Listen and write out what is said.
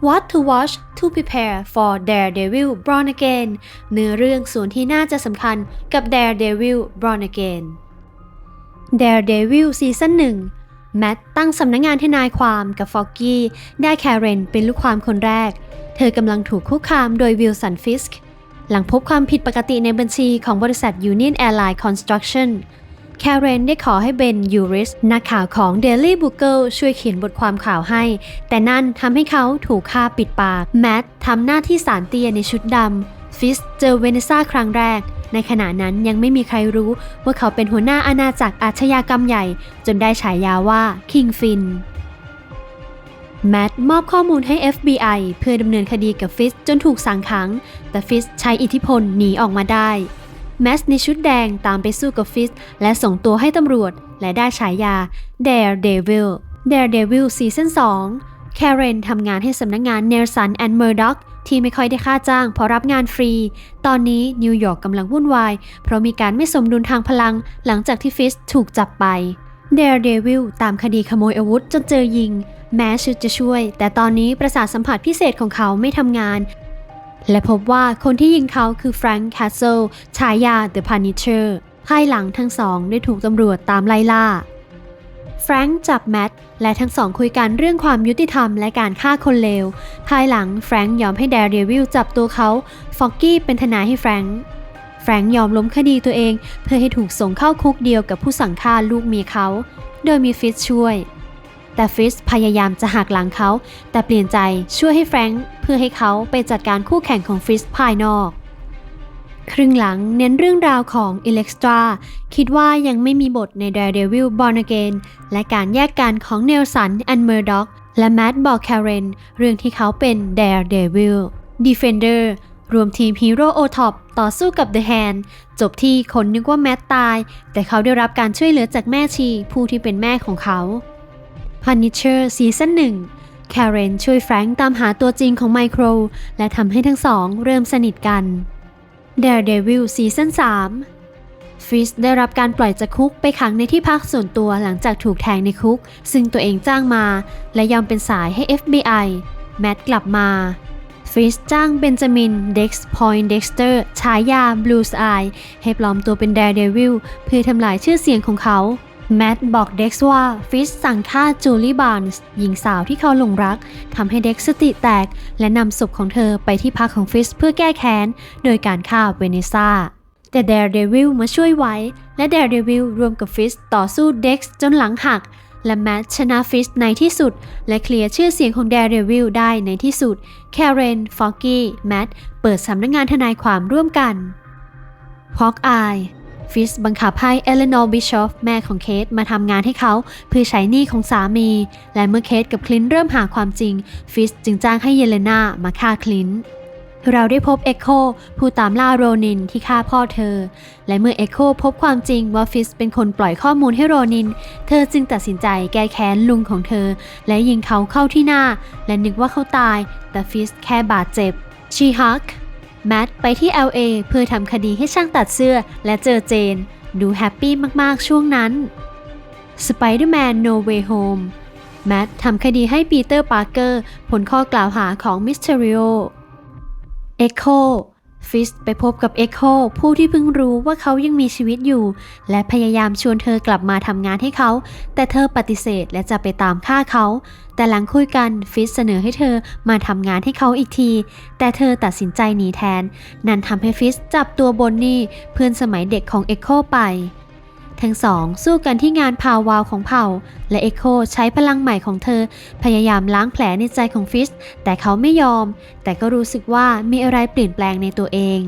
What to watch to prepare for Daredevil Born Again เนื้อเรื่องส่วนที่น่าจะสำคัญกับ Daredevil Born Again Daredevil ซีซั่น1แมตต์ตั้งสำนักงงานทนายความกับฟอกกี้ได้แคเรนเป็นลูกความคนแรก เธอกำลังถูกคุกคามโดยวิลสันฟิสก์หลังพบความผิดปกติในบัญชีของบริษัท Union Airline Construction แคเรนได้ขอให้เบนยูริสนักข่าวของ Daily Bugle ช่วยเขียนบทความข่าวให้ แต่นั่นทำให้เขาถูกฆ่าปิดปาก แมตทำหน้าที่สารเตียในชุดดำ ฟิสเจอเวเนซ่าครั้งแรก ในขณะนั้นยังไม่มีใครรู้ว่าเขาเป็นหัวหน้าอาณาจักรอาชญากรรมใหญ่ จนได้ฉายาว่า King Fin แมตมอบข้อมูลให้ FBI เพื่อดำเนินคดีกับฟิสจนถูกสั่งขัง แต่ฟิสใช้อิทธิพลหนีออกมาได้ แมสในชุดแดงตามไปสู้กับฟิสและส่งตัวให้ตำรวจ และได้ฉายา Daredevil Daredevil ซีซั่น2แคเรนทำงานให้สำนักงงาน Nelson and Murdoch ที่ไม่ค่อยได้ค่าจ้างเพราะรับงานฟรี ตอนนี้นิวยอร์กกำลังวุ่นวาย เพราะมีการไม่สมดุลทางพลังหลังจากที่ฟิสถูกจับไป Daredevil ตามคดีขโมยอาวุธจนเจอยิง แม้ชุดจะช่วย แต่ตอนนี้ประสาทสัมผัสพิเศษของเขาไม่ทำงาน และพบว่าคนที่ยิงเขาคือแฟรงค์แคสเซิลฉายา The Punisher ภายหลังทั้งสองได้ถูกตำรวจตามไล่ล่าแฟรงค์จับแมทและทั้งสองคุยกันเรื่องความยุติธรรมและการฆ่าคนเลว ภายหลังแฟรงค์ยอมให้แดร์เดวิลจับตัวเขา ฟอกกี้เป็นทนายให้แฟรงค์ แฟรงค์ยอมล้มคดีตัวเอง เพื่อให้ถูกส่งเข้าคุกเดียวกับผู้สั่งฆ่าลูกเมียเขา โดยมีฟิสช่วย แต่ฟริสพยายามจะหักหลังเขา แต่เปลี่ยนใจช่วยให้แฟรงค์เพื่อให้เขาไปจัดการคู่แข่งของฟริสภายนอกครึ่งหลังเน้นเรื่องราวของอิเล็กตราคิดว่ายังไม่มีบทใน Daredevil Born Again และการแยกกันของเนลสันแอนเมอร์ด็อกและแมดบอกแคเรนเรื่องที่เขาเป็น Daredevil Defender รวมทีมฮีโร่โอท็อปต่อสู้กับ The Hand จบที่คนนึกว่าแมดตาย แต่เขาได้รับการช่วยเหลือจากแม่ชีผู้ที่เป็นแม่ของเขา Punisher ซีซั่น1แคเรนช่วยแฟรงค์ตามหาตัวจริงของไมโคร และทำให้ทั้งสองเริ่มสนิทกัน Daredevil ซีซั่น3ฟริสได้รับการปล่อยจากคุกไปขังในที่พักส่วนตัวหลังจากถูกแทงในคุก ซึ่งตัวเองจ้างมา และยอมเป็นสายให้ FBI แมทกลับมาฟริสจ้างเบนจามิน เด็กซ์พอยน์เด็กสเตอร์ฉายา Blues Eye ให้ปลอมตัวเป็น Daredevil เพื่อทำลายชื่อเสียงของเขา แมทบอกเด็กซ์ว่าฟิสสั่งฆ่าจูลี่บาร์นส์หญิงสาวที่เขาหลงรักทำให้เด็กสติแตก และนำศพของเธอไปที่พักของฟิสเพื่อแก้แค้น โดยการฆ่าเวเนซ่า แต่ Daredevil มาช่วยไว้ และ Daredevil รวมกับฟิสต่อสู้เด็กซ์จนหลังหัก และแมทชนะฟิสในที่สุด และเคลียร์ชื่อเสียงของ Daredevil ได้ในที่สุดแคเรนฟอกกี้แมทเปิดสำนักงงานทนายความร่วมกันฮอกอาย ฟิสบังคับให้เอเลนอร์บิชอฟแม่ของเคทมาทำงานให้เขาเพื่อใช้หนี้ของสามี และเมื่อเคทกับคลินต์เริ่มหาความจริง ฟิสจึงจ้างให้เยเลนามาฆ่าคลินต์เราได้พบเอ็โคผู้ตามล่าโรนินที่ฆ่าพ่อเธอ และเมื่อเอ็โคพบความจริงว่าฟิสเป็นคนปล่อยข้อมูลให้โรนิน เธอจึงตัดสินใจแก้แค้นลุงของเธอ และยิงเขาเข้าที่หน้า และนึกว่าเขาตาย แต่ฟิสแค่บาดเจ็บชีฮัก แมทไปที่ LA เพื่อทำคดีให้ช่างตัดเสื้อและเจอเจน ดูแฮปปี้มากๆช่วงนั้น Spider-Man No Way Home แมททำคดีให้ปีเตอร์ปาร์เกอร์ผลข้อกล่าวหาของมิสเทริโอ Echo ฟิสไปพบกับเอ็กโคผู้ที่เพิ่งรู้ว่าเขายังมีชีวิตอยู่ และพยายามชวนเธอกลับมาทำงานให้เขา แต่เธอปฏิเสธและจะไปตามฆ่าเขา แต่หลังคุยกันฟิสเสนอให้เธอมาทำงานให้เขาอีกที แต่เธอตัดสินใจหนีแทน นั่นทำให้ฟิสจับตัวบนนี่เพื่อนสมัยเด็กของเอ็กโคไป ทั้งสองสู้กันที่งานพาววาวของเผ่า และเอ็กโคใช้พลังใหม่ของเธอ พยายามล้างแผลในใจของฟิสแต่เขาไม่ยอม แต่ก็รู้สึกว่ามีอะไรเปลี่ยนแปลงในตัวเอง